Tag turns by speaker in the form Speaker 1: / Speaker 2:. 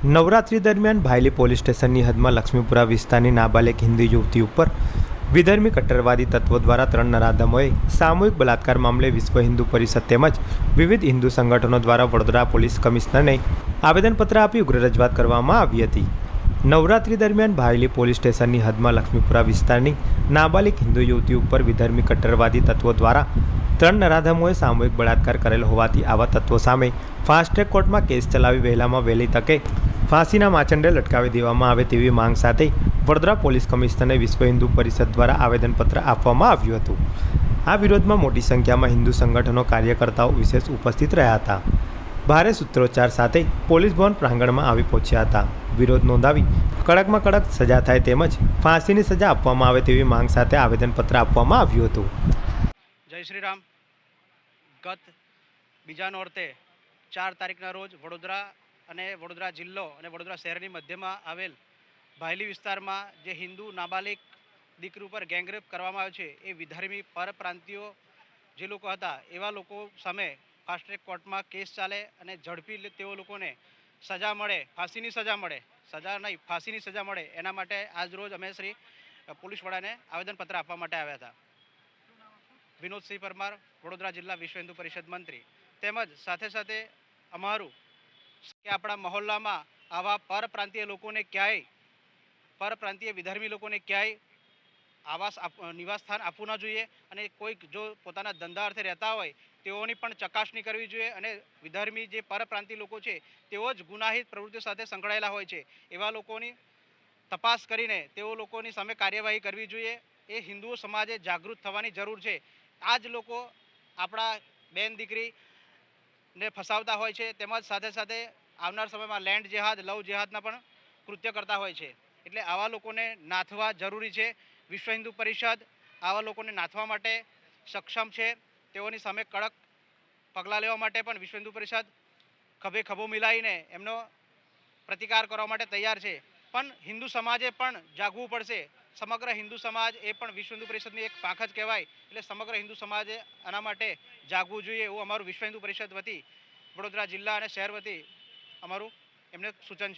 Speaker 1: નવરાત્રી દરમિયાન ભાયલી પોલીસ સ્ટેશનની હદમાં લક્ષ્મીપુરા વિસ્તારની નાબાલેક હિન્દુ યુવતી ઉપર વિધર્મી કટ્ટરવાદી તત્વો દ્વારા ત્રણ નરાધમોએ સામૂહિક બલાત્કાર મામલે વિશ્વ હિન્દુ પરિષદ તેમજ વિવિધ હિન્દુ સંગઠનો દ્વારા વડોદરા પોલીસ કમિશનરને આવેદનપત્ર આપી ઉગ્ર રજૂઆત કરવામાં આવી હતી. નવરાત્રી દરમિયાન ભાયલી પોલીસ સ્ટેશનની હદમાં લક્ષ્મીપુરા વિસ્તારની નાબાલિક હિન્દુ યુવતી ઉપર વિધર્મી કટ્ટરવાદી તત્વો દ્વારા ત્રણ નરાધમોએ સામૂહિક બળાત્કાર કરેલ હોવાથી આવા તત્વો સામે ફાસ્ટ ટ્રેક કોર્ટમાં કેસ ચલાવી વહેલામાં વહેલી તકે ફાંસીના માચંડે લટકાવી દેવામાં આવે તેવી માંગ સાથે વડોદરા પોલીસ કમિશનરને વિશ્વ હિન્દુ પરિષદ દ્વારા આવેદનપત્ર આપવામાં આવ્યું હતું. આ વિરોધમાં મોટી સંખ્યામાં હિન્દુ સંગઠનો કાર્યકર્તાઓ વિશેષ ઉપસ્થિત રહ્યા હતા. ભારે સૂત્રોચ્ચાર સાથે પોલીસ ભવન પ્રાંગણમાં આવી પહોંચ્યા હતા. વિરોધ નોંધાવી કડકમાં કડક સજા થાય તેમજ ફાંસીની સજા આપવામાં આવે તેવી માંગ સાથે આવેદનપત્ર આપવામાં આવ્યું હતું.
Speaker 2: જય શ્રી રામ ગત બીજા નોરતે ચાર તારીખના રોજ વડોદરા અને વડોદરા જિલ્લો અને વડોદરા શહેરની મધ્યમાં આવેલ ભાયલી વિસ્તારમાં જે હિન્દુ નાબાલિગ દીકરી ઉપર ગેંગરેપ કરવામાં આવ્યો છે, એ વિધર્મી પરપ્રાંતિયો જે લોકો હતા, એવા લોકો સામે ફાસ્ટ ટ્રેક કોર્ટમાં કેસ ચાલે અને ઝડપી તેઓ લોકોને સજા મળે, ફાંસીની સજા મળે. સજા નહીં, ફાંસીની સજા મળે. એના માટે આજ રોજ અમે શ્રી પોલીસ વડાને આવેદનપત્ર આપવા માટે આવ્યા હતા. વિનોદસિંહ પરમાર, વડોદરા જિલ્લા વિશ્વ હિન્દુ પરિષદ મંત્રી. તેમજ સાથે સાથે અમારું કે આપણા મહોલ્લામાં આવા પરપ્રાંતીય લોકોને ક્યાંય, પરપ્રાંતીય વિધર્મી લોકોને ક્યાંય આવાસ નિવાસ સ્થાન આપવું ન જોઈએ અને કોઈક જો પોતાના ધંધા અર્થે રહેતા હોય, તેઓની પણ ચકાસણી કરવી જોઈએ અને વિધર્મી જે પરપ્રાંતિય લોકો છે, તેઓ જ ગુનાહિત પ્રવૃત્તિઓ સાથે સંકળાયેલા હોય છે. એવા લોકોની તપાસ કરીને તેઓ લોકોની સામે કાર્યવાહી કરવી જોઈએ. એ હિન્દુ સમાજે જાગૃત થવાની જરૂર છે. આ જ લોકો આપણા બેન દીકરી ને ફસાવતા હોય છે. તેમજ સાથે સાથે આવનાર સમયમાં લેન્ડ જેહાદ, લવ જેહાદના પણ કૃત્ય કરતા હોય છે. એટલે આવા લોકોને નાથવા જરૂરી છે. વિશ્વ હિન્દુ પરિષદ આવા લોકોને નાથવા માટે સક્ષમ છે. તેઓની સામે કડક પગલાં લેવા માટે પણ વિશ્વ હિન્દુ પરિષદ ખભે ખભો મિલાવીને એમનો પ્રતિકાર કરવા માટે તૈયાર છે. પણ હિન્દુ સમાજે પણ જાગવું પડશે. સમગ્ર હિન્દુ સમાજ એ પણ વિશ્વ હિન્દુ પરિષદની એક પાંખ જ કહેવાય. એટલે સમગ્ર હિન્દુ સમાજે આના માટે જાગવું જોઈએ એવું અમારું વિશ્વ હિન્દુ પરિષદ વતી વડોદરા જિલ્લા અને શહેર વતી અમારું એમને સૂચન છે.